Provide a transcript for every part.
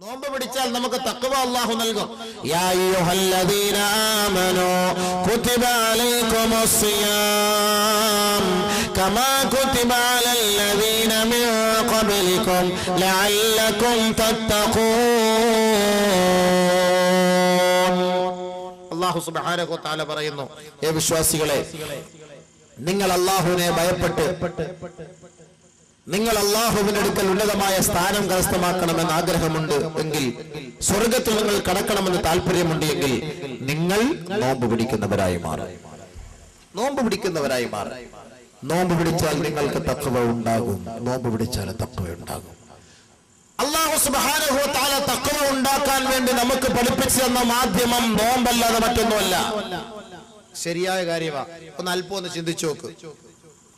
നോമ്പ് പിടിച്ചാൽ നമുക്ക് തക്കവ അള്ളാഹു നൽകും. കമാ കുതിബ അലല്ലദീന മിൻ ഖബ്ലിക്കും ലഅല്ലക്കും തത്തഖൂൻ. അള്ളാഹു സുബ്ഹാനഹു തആല പറയുന്നു ഏ വിശ്വാസികളെ നിങ്ങൾ അള്ളാഹുവിനെ ഭയപ്പെട്ട് നിങ്ങൾ അള്ളാഹുവിന്റെ അടുക്കൽ ഉന്നതമായ സ്ഥാനം കരസ്ഥമാക്കണമെന്ന് ആഗ്രഹമുണ്ട് എങ്കിൽ സ്വർഗത്തിൽ നിങ്ങൾ കടക്കണമെന്ന് താല്പര്യമുണ്ട് എങ്കിൽ നിങ്ങൾ നോമ്പ് പിടിക്കുന്നവരായി മാറും. നോമ്പ് പിടിക്കുന്നവരായി മാറും. നോമ്പ് പിടിച്ചാൽ നിങ്ങൾക്ക് തക്കവ ഉണ്ടാകും. നോമ്പ് പിടിച്ചാൽ തക്കവ ഉണ്ടാകും. അള്ളാഹു തക്കവ ഉണ്ടാക്കാൻ വേണ്ടി നമുക്ക് പഠിപ്പിച്ചു തന്ന മാധ്യമം നോമ്പല്ലാതെ മറ്റൊന്നുമല്ല. ശരിയായ കാര്യമാ. ഒന്ന് അല്പം ഒന്ന് ചിന്തിച്ചു നോക്ക്.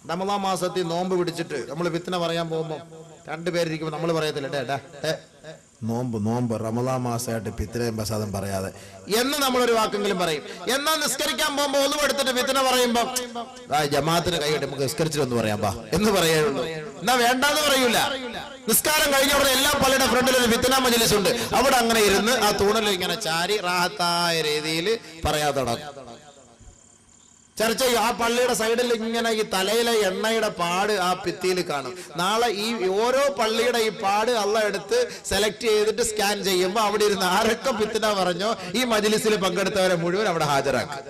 റമദാൻ മാസത്തിൽ നോമ്പ് പിടിച്ചിട്ട് നമ്മൾ വിത്തന പറയാൻ പോകുമ്പോൾ രണ്ടുപേരിയ്ക്കുമ്പോൾ നമ്മൾ പറയത്തില്ല "ഡേ, ഡേ, ഡേ, നോമ്പ് നോമ്പ് റമദാ മാസമായിട്ട് പിത്തനയും പ്രസാദം പറയാതെ. എന്ന് നമ്മളൊരു വാക്കെങ്കിലും പറയും. എന്നാ നിസ്കരിക്കാൻ പോകുമ്പോൾ ഒന്നും എടുത്തിട്ട് വിത്തന പറയുമ്പോൾ "ആ, ജമാഅത്തിന് കൈയിട്ട് നമുക്ക് നിസ്കരിച്ചിട്ടൊന്ന് പറയാം ബാ എന്ന് പറയുള്ളൂ എന്നാ വേണ്ടാന്ന് പറയൂല. നിസ്കാരം കഴിഞ്ഞ ഉടനെ എല്ലാ പള്ളിയുടെ ഫ്രണ്ടിൽ ഒരു വിത്തന മജലിസ് ഉണ്ട് അവിടെ അങ്ങനെ ഇരുന്ന് ആ തൂണിൽ ഇങ്ങനെ ചാരി റാഹത്തായ രീതിയിൽ പറയാതെ നടക്കും ചർച്ച ആ പള്ളിയുടെ സൈഡിൽ ഇങ്ങനെ ഈ തലയിലെ എണ്ണയുടെ പാട് ആ ഭിത്തിയിൽ കാണും. നാളെ ഈ ഓരോ പള്ളിയുടെ ഈ പാട് അള്ള എടുത്ത് സെലക്ട് ചെയ്തിട്ട് സ്കാൻ ചെയ്യുമ്പോൾ അവിടെ ഇരുന്ന് ആരൊക്കെ ഭിത്തിന പറഞ്ഞോ ഈ മജിലിസിൽ പങ്കെടുത്തവരെ മുഴുവൻ അവിടെ ഹാജരാക്കും.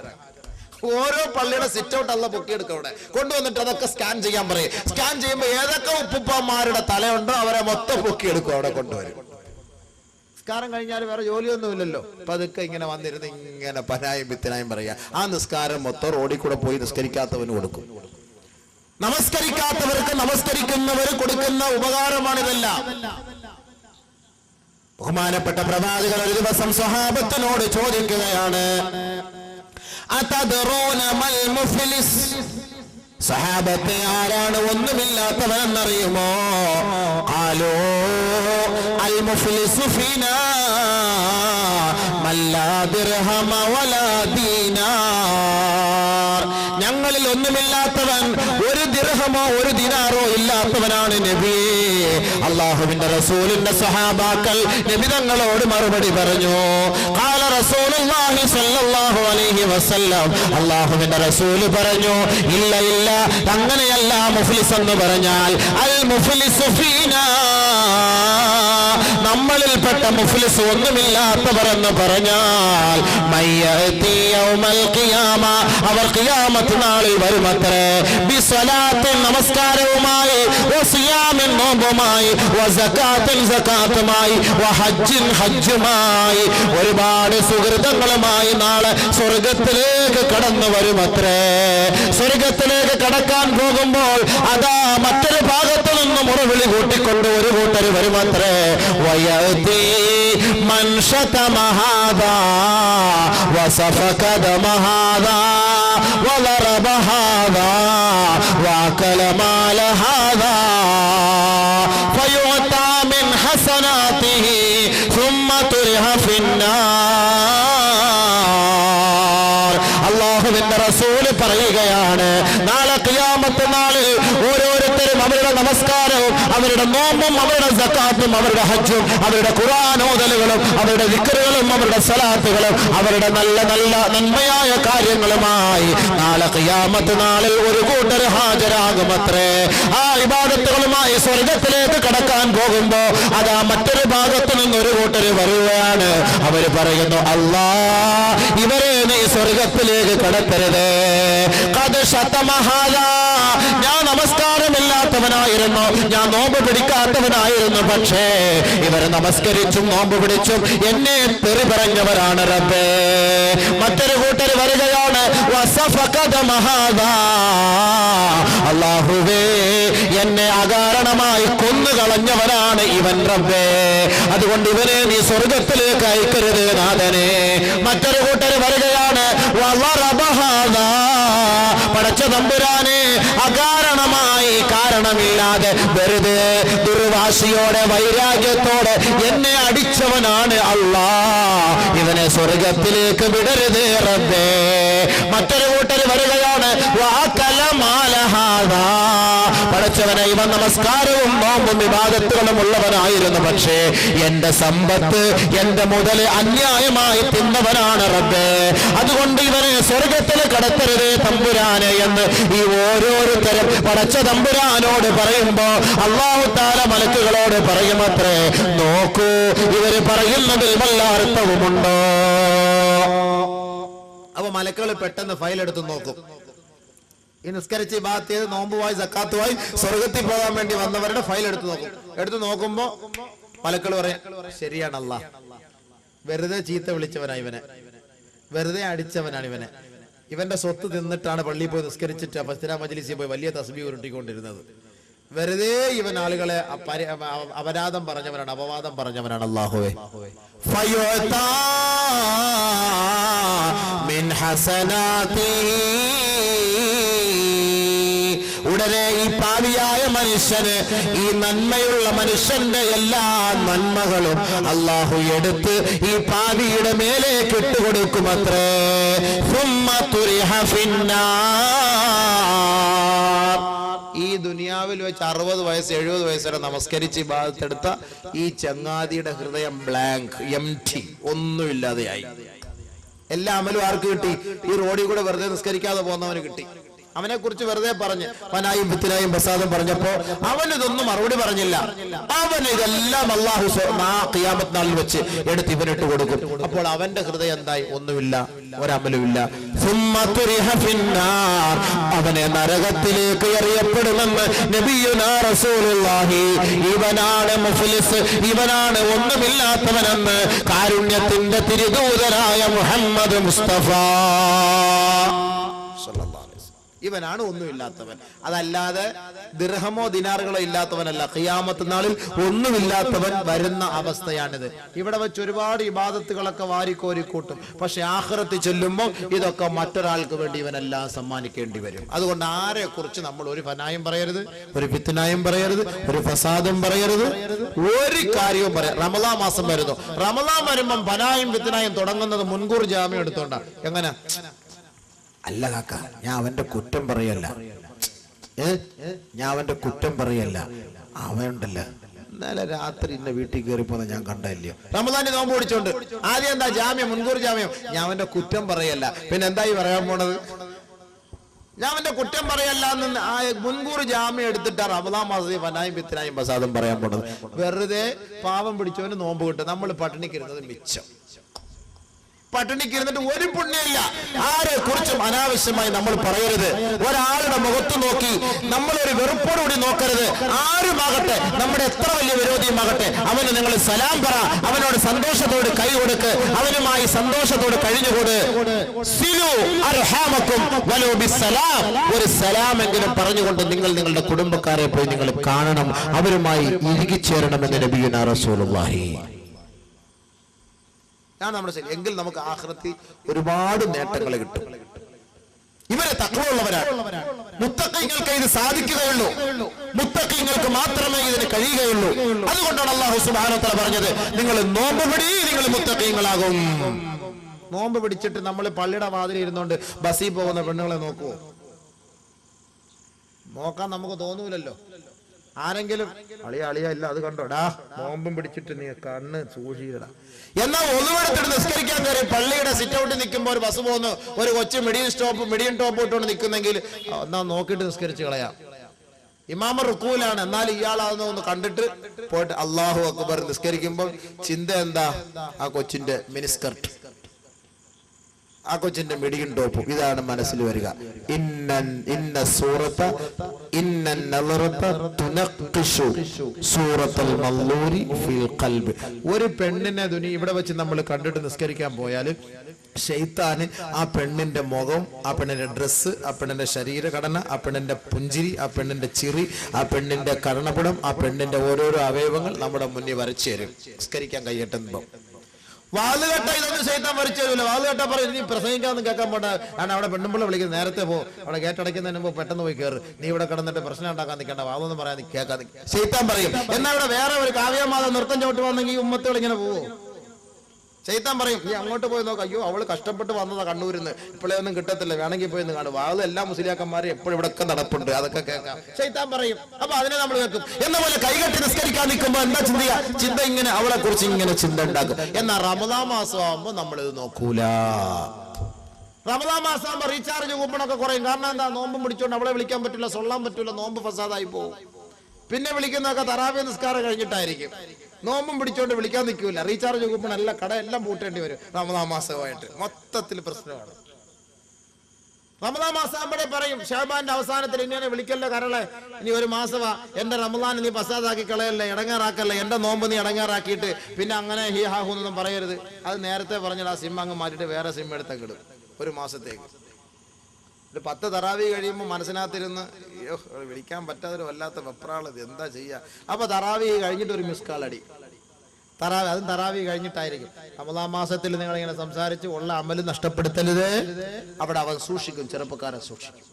ഓരോ പള്ളിയുടെ സിറ്റ് ഔട്ട് അല്ല പൊക്കിയെടുക്കും അവിടെ. കൊണ്ടുവന്നിട്ട് അതൊക്കെ സ്കാൻ ചെയ്യാൻ പറയും. സ്കാൻ ചെയ്യുമ്പോൾ ഏതൊക്കെ ഉപ്പുപ്പന്മാരുടെ തലയുണ്ടോ അവരെ മൊത്തം പൊക്കിയെടുക്കും അവിടെ കൊണ്ടുവരും. നിസ്കാരം കഴിഞ്ഞാൽ വേറെ ജോലിയൊന്നുമില്ലല്ലോ. അപ്പൊ അതൊക്കെ ഇങ്ങനെ വന്നിരുന്ന് ഇങ്ങനെ പരായം വിത്തനായും പറയാ ആ നിസ്കാരം മൊത്തം റോഡിൽ കൂടെ പോയി നിസ്കരിക്കാത്തവന് കൊടുക്കും. നമസ്കരിക്കാത്തവർക്ക് നമസ്കരിക്കുന്നവർ കൊടുക്കുന്ന ഉപകാരമാണിതെല്ലാം ബഹുമാനപ്പെട്ട പ്രവാചകർ ഒരു ദിവസം സ്വഹാബത്തിനോട് ചോദിക്കുകയാണ് സഹാബത്തെ ആരാണ് ഒന്നുമില്ലാത്തവനെന്നറിയുമോ? ആലോ വലാ ദീനാർ ഞങ്ങളിൽ ഒന്നുമില്ലാത്തവൻ ഒരു ദിർഹമോ ഒരു ദിനാറോ ഇല്ലാത്തവനാണ് നബി. അള്ളാഹുവിന്റെ റസൂലിന്റെ സഹാബാക്കൾ നബി തങ്ങളോട് മറുപടി പറഞ്ഞു. കാല റസൂലുള്ളാഹി സ്വല്ലല്ലാഹു അലൈഹി വസല്ലം. അള്ളാഹുവിന്റെ റസൂൽ പറഞ്ഞു ഇല്ല ഇല്ല അങ്ങനെയല്ല മുഫ്ലിസ് എന്ന് പറഞ്ഞാൽ അൽ മുഫ്ലിസു ഫീനാ നമ്മളിൽപ്പെട്ട മുഫ്ലിസ് ഒന്നുമില്ലാത്തവർ എന്ന് പറഞ്ഞാൽ അവർ ഖിയാമത്ത് നാളിൽ വരുമത്രേ. നമസ്കാരവുമായി നോമ്പുമായി ഹജ്ജുമായി ഒരുപാട് സുഹൃതങ്ങളുമായി നാളെ സ്വർഗത്തിലേക്ക് കടന്നു വരുമത്രേ. സ്വർഗത്തിലേക്ക് കടക്കാൻ പോകുമ്പോൾ അതാ മറ്റൊരു ഭാഗത്തു നിന്നും മുറവിളി കൂട്ടിക്കൊണ്ട് ഒരു കൂട്ടർ വരുമത്രേ. വയത്തി മൻഷത മഹാദാ വസഫകദ മഹാദാ وضرب هذا واكل مال هذا فيعطى من حسناته ثم طرح في النار അള്ളാഹുവിന്റെ റസൂല് പറയുകയാണ് നാളെ കിയാമത്ത് നാളിൽ ഓരോരുത്തരും അവരുടെ നമസ്കാരവും അവരുടെ നോമ്പും അവരുടെ സക്കാത്തും അവരുടെ ഹജ്ജും അവരുടെ ഖുറാനോദലുകളും അവരുടെ വിക്കറുകളും അവരുടെ സലാത്തുകളും അവരുടെ നല്ല നല്ല നന്മയായ കാര്യങ്ങളുമായി നാളെ കിയാമത്ത് നാളിൽ ഒരു കൂട്ടർ ഹാജരാകുമത്രേ. ആ ഇബാദത്തുകളുമായി സ്വർഗത്തിലേക്ക് കടക്കാൻ പോകുമ്പോ അതാ മറ്റൊരു ഭാഗത്തു നിന്ന് ഒരു കൂട്ടർ വരുകയാണ്. അവർ പറയുന്നു അല്ലാ ഇവരെ നീ സ്വർഗത്തിലേക്ക് കടത്തരുത്. കത് ശതമഹാല ഞാൻ നമസ്കാരമില്ലാത്തവനായിരുന്നു. ഞാൻ നോമ്പ് പിടിക്കാത്തവനായിരുന്നു. പക്ഷേ ഇവർ നമസ്കരിച്ചും നോമ്പ് പിടിച്ചും എന്നെ തെറി പറഞ്ഞവരാണ് റബ്ബേ. മറ്റൊരു കൂട്ടർ വരികയാണ്. അള്ളാഹുവേ എന്നെ അകാരണമായി കൊന്നുകളഞ്ഞവനാണ് ഇവൻ റബ്ബേ. അതുകൊണ്ട് ഇവനെ നീ സ്വർഗത്തിലേക്ക് അയക്കരുത് നാഥനെ. മറ്റൊരു കൂട്ടർ വരികയാണ്. വളറബഹാദാ. തമ്പുരാനെ അകാരണമായി കാരണമില്ലാതെ വെറുതെ ദുർവാശിയോടെ വൈരാഗ്യത്തോടെ എന്നെ അടിച്ചവനാണ് അള്ളാ ഇവനെ സ്വർഗത്തിലേക്ക് വിടരുത് റബ്ബേ മറ്റൊരു കൂട്ടർ വരികയാണ് വാക്കല മാല ഹാദാ. പടച്ചവനെ ഇവ നമസ്കാരവും നോമ്പും വിവാദത്തുകളും ഉള്ളവനായിരുന്നു. പക്ഷേ എന്റെ സമ്പത്ത് എന്റെ മുതൽ അന്യായമായി തിന്നവനാണ് റബ്ബ്. അതുകൊണ്ട് ഇവനെ സ്വർഗത്തിൽ കടത്തരുതേ തമ്പുരാനെ എന്ന് ഈ ഓരോരുത്തരും പടച്ച തമ്പുരാനോട് പറയുമ്പോ അള്ളാഹു താല മലക്കുകളോട് പറയുമത്രേ നോക്കൂ ഇവർ പറയുന്നതിൽ വല്ല അർത്ഥവുമുണ്ടോ അപ്പൊ മലക്കുകൾ പെട്ടെന്ന് ഫയൽ എടുത്ത് നോക്കും. ഈ നിസ്കരിച്ച് ബാത്ത് ചെയ്ത് നോമ്പുമായി സക്കാത്തുമായി സ്വർഗത്തിൽ പോകാൻ വേണ്ടി വന്നവരുടെ ഫയൽ എടുത്തു നോക്കും. എടുത്തു നോക്കുമ്പോ മലക്കൾ പറയാം ശരിയാണ് അല്ല വെറുതെ ചീത്ത വിളിച്ചവനാ ഇവനെ. വെറുതെ അടിച്ചവനാണ് ഇവനെ. ഇവന്റെ സ്വത്ത് തിന്നിട്ടാണ് പള്ളിയിൽ പോയി നിസ്കരിച്ചിട്ട് ഫസ്തിര മജ്ലിസിൽ പോയി വലിയ തസ്ബി ഉരുട്ടിക്കൊണ്ടിരുന്നത്. വെറുതെ ഇവൻ ആളുകളെ അപരി- അപരാധം പറഞ്ഞവനാണ് അപവാദം പറഞ്ഞവനാണ് അള്ളാഹുവെ ഫയോതാ മിൻ ഹസനാതിഹി ഉടനെ ഈ പാവിയായ മനുഷ്യന് ഈ നന്മയുള്ള മനുഷ്യന്റെ എല്ലാ നന്മകളും അള്ളാഹു എടുത്ത് ഈ പാവിയുടെ മേലെ ഇട്ടുകൊടുക്കുമത്രേ. ഈ ദുനിയാവിൽ വെച്ച് അറുപത് വയസ്സ് എഴുപത് വയസ്സ് വരെ നമസ്കരിച്ച് ഭാഗത്തെടുത്ത ഈ ചങ്ങാതിയുടെ ഹൃദയം ബ്ലാങ്ക് എം ടി ഒന്നുമില്ലാതെയായി. എല്ലാ അമലും ആർക്ക് കിട്ടി? ഈ റോഡിൽ കൂടെ വെറുതെ നിസ്കരിക്കാതെ പോകുന്നവന് കിട്ടി. അവനെ കുറിച്ച് വെറുതെ പറഞ്ഞ് പനായും പിത്തിനായും പ്രസാദം പറഞ്ഞപ്പോ അവനിതൊന്നും മറുപടി പറഞ്ഞില്ല. അവൻ ഇതെല്ലാം അള്ളാഹു ക്യാമത്ത് നാളിൽ വെച്ച് എടുത്ത് ഇവനിട്ട് കൊടുക്കും. അപ്പോൾ അവന്റെ ഹൃദയം എന്തായി? ഒന്നുമില്ല ഒരമലുമില്ല. അവനെ നരകത്തിലേക്ക് എറിയപ്പെടുമെന്ന് ഇവനാണ് മുഫ്ലിസ് ഇവനാണ് ഒന്നുമില്ലാത്തവനെന്ന് കാരുണ്യത്തിന്റെ തിരുദൂതനായ മുഹമ്മദ് മുസ്തഫ. ഇവനാണ് ഒന്നുമില്ലാത്തവൻ. അതല്ലാതെ ദിർഹമോ ദിനാറുകളോ ഇല്ലാത്തവനല്ല. ഖിയാമത്ത് നാളിൽ ഒന്നുമില്ലാത്തവൻ വരുന്ന അവസ്ഥയാണിത്. ഇവിടെ വെച്ച് ഒരുപാട് ഇബാദത്തുകളൊക്കെ വാരിക്കോരി കൂട്ടും. പക്ഷെ ആഹ്റത്തിൽ ചെല്ലുമ്പോൾ ഇതൊക്കെ മറ്റൊരാൾക്ക് വേണ്ടി ഇവനെല്ലാം സമ്മാനിക്കേണ്ടി വരും. അതുകൊണ്ട് ആരെ കുറിച്ച് നമ്മൾ ഒരു ഫനായും പറയരുത് ഒരു പിത്തനായും പറയരുത് ഒരു ഫസാദും പറയരുത്. ഒരു കാര്യവും പറയാം റമദാ മാസം വരുന്നു. റമദാൻ വരുമ്പം ഫനായും പിത്തനായും തുടങ്ങുന്നത് മുൻകൂർ ജാമ്യം എടുത്തോണ്ടാ. എങ്ങനെ? അല്ല കാക്ക ഞാൻ അവന്റെ കുറ്റം പറയല്ല. ഏ? ഞാൻ അവന്റെ കുറ്റം പറയല്ല. അവനുണ്ടല്ലോ. ഇന്നലെ രാത്രി ഇന്ന വീട്ടിൽ കയറി പോന്ന ഞാൻ കണ്ടല്ലയോ റമദാന്റെ നോമ്പ് ഓടിച്ചോണ്ട് ആദ്യം എന്താ ജാമ്യം? മുൻകൂർ ജാമ്യം. ഞാൻ അവന്റെ കുറ്റം പറയല്ല. പിന്നെ എന്തായി പറയാൻ പോണത്? ഞാൻ അവന്റെ കുറ്റം പറയല്ല എന്ന് ആ മുൻകൂർ ജാമ്യം എടുത്തിട്ട് റമദാൻ മാസത്തിൽ വനായും പിത്തനായും പ്രസാദം പറയാൻ പോണത്. വെറുതെ പാവം പിടിച്ചവന് നോമ്പ് കിട്ടും. നമ്മൾ പട്ടിണിക്കിരുന്നത് മിച്ചം. പട്ടിണിക്ക് ഇരുന്നിട്ട് ഒരു പുണ്യമില്ല. ആരെ കുറിച്ചും അനാവശ്യമായി നമ്മൾ പറയരുത്. ഒരാളുടെ മുഖത്ത് നോക്കി നമ്മൾ ഒരു വെറുപ്പോടുകൂടി നോക്കരുത്. ആരുമാകട്ടെ നമ്മുടെ എത്ര വലിയ വിരോധിയുമാകട്ടെ അവന് നിങ്ങൾ സലാം പറ അവനോട് സന്തോഷത്തോട് കൈ കൊടുക്ക് അവനുമായി സന്തോഷത്തോട് കഴിഞ്ഞുകൂട്. സിലു സലാം ഒരു സലാമെങ്കിലും പറഞ്ഞുകൊണ്ട് നിങ്ങൾ നിങ്ങളുടെ കുടുംബക്കാരെ പോയി നിങ്ങൾ കാണണം. അവരുമായി ഇഴുകിച്ചേരണമെന്ന് നബിയുന റസൂലുള്ളാഹി. ഞാൻ നമ്മുടെ ശരി എങ്കിൽ നമുക്ക് ആഹ്റത്തി ഒരുപാട് നേട്ടങ്ങൾ കിട്ടും. ഇവരെ തക്കുള്ളവരാണ് മുത്തക്കൈങ്ങൾക്ക് ഇത് സാധിക്കുകയുള്ളൂ. മുത്തക്കൈങ്ങൾക്ക് മാത്രമേ ഇതിന് കഴിയുകയുള്ളൂ. അതുകൊണ്ടാണ് അള്ളാഹു സുബാനത്തല പറഞ്ഞത് നിങ്ങൾ നോമ്പ് പിടി നിങ്ങൾ മുത്തക്കൈങ്ങളാകും നോമ്പ് പിടിച്ചിട്ട് നമ്മൾ പള്ളിയുടെ വാതിലി ഇരുന്നോണ്ട് ബസ്സിൽ പോകുന്ന പെണ്ണുങ്ങളെ നോക്കുവോ? നോക്കാൻ നമുക്ക് തോന്നൂലല്ലോ. ആരെങ്കിലും അളിയ അളിയ ഇല്ല അത് കണ്ടോടാ നോമ്പും പിടിച്ചിട്ട് നീ കണ്ണ് സൂക്ഷിക്കടാ. എന്നാ ഒന്നുമെടുത്തിട്ട് നിസ്കരിക്കാൻ കയറി പള്ളിയുടെ സിറ്റ് ഔട്ടിൽ നിൽക്കുമ്പോൾ ഒരു ബസ് പോകുന്നു ഒരു കൊച്ചു മിഡിയും സ്റ്റോപ്പ് മിഡിയൻ ടോപ്പ് ഇട്ടുകൊണ്ട് നിൽക്കുന്നെങ്കിൽ എന്നാ നോക്കിയിട്ട് നിസ്കരിച്ചു കളയാം. ഇമാമ റുക്കൂലാണ്. എന്നാൽ ഇയാൾ ഒന്ന് കണ്ടിട്ട് പോയിട്ട് അള്ളാഹു അക്ബർ നിസ്കരിക്കുമ്പോൾ ചിന്ത എന്താ? ആ കൊച്ചിന്റെ മിനിസ്കർട്ട് ആ കൊച്ചിന്റെ മിടിയും ടോപ്പും ഇതാണ് മനസ്സിൽ വരിക. ഇന്നൻ ഇന്ന സൂറത്ത് ഇന്നൻ നളറത്ത് തുനഖിഷു സൂറത്തുൽ മല്ലൂരി ഫിൽ ഖൽബ്. ഒരു പെണ്ണിനെ ദുനി ഇവിടെ വെച്ച് നമ്മൾ കണ്ടിട്ട് നിസ്കരിക്കാൻ പോയാൽ ഷെയ്ത്താന് ആ പെണ്ണിന്റെ മുഖം ആ പെണ്ണിന്റെ ഡ്രസ്സ് ആ പെണ്ണിന്റെ ശരീരഘടന ആ പെണ്ണിന്റെ പുഞ്ചിരി ആ പെണ്ണിന്റെ ചിറി ആ പെണ്ണിന്റെ കർണപുടം ആ പെണ്ണിന്റെ ഓരോരോ അവയവങ്ങൾ നമ്മുടെ മുന്നിൽ വരച്ചു തരും. നിസ്കരിക്കാൻ കൈയ്യട്ടുമ്പോ വാളുകെട്ട ഇതൊന്നും ചെയ്താൽ വരച്ചു തരൂല വാളുകെട്ട പറയും നീ പ്രസംഗിക്കാന്ന് കേൾക്കാൻ പോണ്ട. കാരണം അവിടെ പെണ്ണുമ്പിള്ള വിളിക്കുന്നത് നേരത്തെ പോ. അവിടെ കേട്ടടയ്ക്കുന്നതിന് മുമ്പ് പെട്ടെന്ന് പോയി കയറി നീ ഇവിടെ കിടന്നിട്ട് പ്രശ്നം ഉണ്ടാക്കാൻ നിൽക്കേണ്ട. വാതൊന്നും പറയാൻ കേൾക്കാതെ കേൾക്കാൻ ചെയ്താൻ പറയും. എന്നാ ഇവിടെ വേറെ ഒരു കാവ്യമാത നൃത്തം ചവിട്ട് വന്നെങ്കിൽ ഉമ്മത്തുകൾ ഇങ്ങനെ പോവോ? ചെയ്താൻ പറയും നീ അങ്ങോട്ട് പോയി നോക്കാം. അയ്യോ അവൾ കഷ്ടപ്പെട്ട് വന്നതാ കണ്ണൂരിന്ന്. ഇപ്പോഴേ ഒന്നും കിട്ടത്തില്ല. വേണമെങ്കിൽ പോയി ഒന്ന് കാണും അത് എല്ലാ മുസ്ലിയാക്കന്മാരും എപ്പോഴും ഇവിടെ ഒക്കെ നടപ്പുണ്ട്. അതൊക്കെ കേൾക്കാം. ചെയ്താൻ പറയും അപ്പൊ അതിനെ നമ്മൾ കേൾക്കും. എന്ന പോലെ കൈകെട്ടി നിസ്കരിക്കാൻ നിൽക്കുമ്പോ എന്താ ചിന്ത ചിന്ത ഇങ്ങനെ അവളെ കുറിച്ച് ഇങ്ങനെ ചിന്ത ഉണ്ടാക്കും. എന്നാ റമദാ മാസം ആവുമ്പോ ഇത് നോക്കൂല. റമദാ മാസം ആകുമ്പോ റീചാർജ് കൂപ്പണൊക്കെ കുറയും. കാരണം എന്താ? നോമ്പ് പിടിച്ചോണ്ട് അവളെ വിളിക്കാൻ പറ്റില്ല സൊള്ളാൻ പറ്റില്ല നോമ്പ് ഫസാദായി പോകും പിന്നെ വിളിക്കുന്നതൊക്കെ തറാവി നിസ്കാരം കഴിഞ്ഞിട്ടായിരിക്കും. നോമ്പും പിടിച്ചോണ്ട് വിളിക്കാൻ നിൽക്കൂല റീചാർജ് കൂപ്പൺ എല്ലാം കട എല്ലാം പൂട്ടേണ്ടി വരും. റമദാ മാസമായിട്ട് മൊത്തത്തിൽ പ്രശ്നമാണ്. റമദാ മാസം അവിടെ പറയും ഷാബാന്റെ അവസാനത്തിൽ ഇങ്ങനെ വിളിക്കല്ലേ കരളെ? ഇനി ഒരു മാസമാ. എന്റെ റമദാൻ നീ പസാദാക്കി കളയല്ലേ ഇടങ്ങാറാക്കല്ലേ? എന്റെ നോമ്പ് നീ ഇടങ്ങാറാക്കിയിട്ട് പിന്നെ അങ്ങനെ ഹി ഹാഹു എന്നൊന്നും പറയരുത്. അത് നേരത്തെ പറഞ്ഞാൽ ആ സിം അങ്ങ് മാറ്റിയിട്ട് വേറെ സിം എടുത്തങ്ങിടും ഒരു മാസത്തേക്ക്. ഒരു പത്ത് തറാവി കഴിയുമ്പോൾ മനസ്സിനകത്തിരുന്ന് വിളിക്കാൻ പറ്റാത്തൊരു വല്ലാത്ത വെപ്രാളത് എന്താ ചെയ്യുക അപ്പോൾ തറാവി കഴിഞ്ഞിട്ട് ഒരു മിസ് കാൾ അടി. തറാവി അതും തറാവി കഴിഞ്ഞിട്ടായിരിക്കും. അമലാം മാസത്തിൽ നിങ്ങൾ ഇങ്ങനെ സംസാരിച്ച് ഉള്ള അമൽ നഷ്ടപ്പെടുത്തരുത്. അവിടെ അവൻ സൂക്ഷിക്കും ചെറുപ്പക്കാരെ സൂക്ഷിക്കും.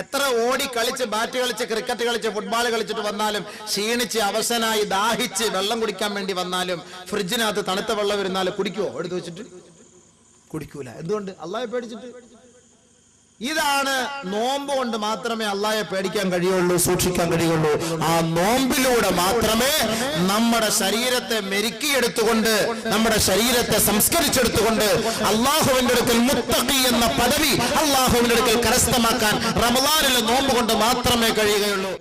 എത്ര ഓടി കളിച്ച് ബാറ്റ് കളിച്ച് ക്രിക്കറ്റ് കളിച്ച് ഫുട്ബോൾ കളിച്ചിട്ട് വന്നാലും ക്ഷീണിച്ച് അവസനായി ദാഹിച്ച് വെള്ളം കുടിക്കാൻ വേണ്ടി വന്നാലും ഫ്രിഡ്ജിനകത്ത് തണുത്ത വെള്ളം വരുന്നാലും കുടിക്കുവോ? എടുത്തു വെച്ചിട്ട് കുടിക്കൂല. എന്തുകൊണ്ട്? അള്ളാഹെ പേടിച്ചിട്ട്. ഇതാണ് നോമ്പ് കൊണ്ട് മാത്രമേ അള്ളാഹെ പേടിക്കാൻ കഴിയുള്ളൂ സൂക്ഷിക്കാൻ കഴിയുള്ളൂ. ആ നോമ്പിലൂടെ മാത്രമേ നമ്മുടെ ശരീരത്തെ മെരുക്കിയെടുത്തുകൊണ്ട് നമ്മുടെ ശരീരത്തെ സംസ്കരിച്ചെടുത്തുകൊണ്ട് അള്ളാഹുവിന്റെ അടുക്കൽ മുത്തഖി എന്ന പദവി അള്ളാഹുവിന്റെ അടുക്കൽ കരസ്ഥമാക്കാൻ റമദാനിലെ നോമ്പ് കൊണ്ട് മാത്രമേ കഴിയുകയുള്ളൂ.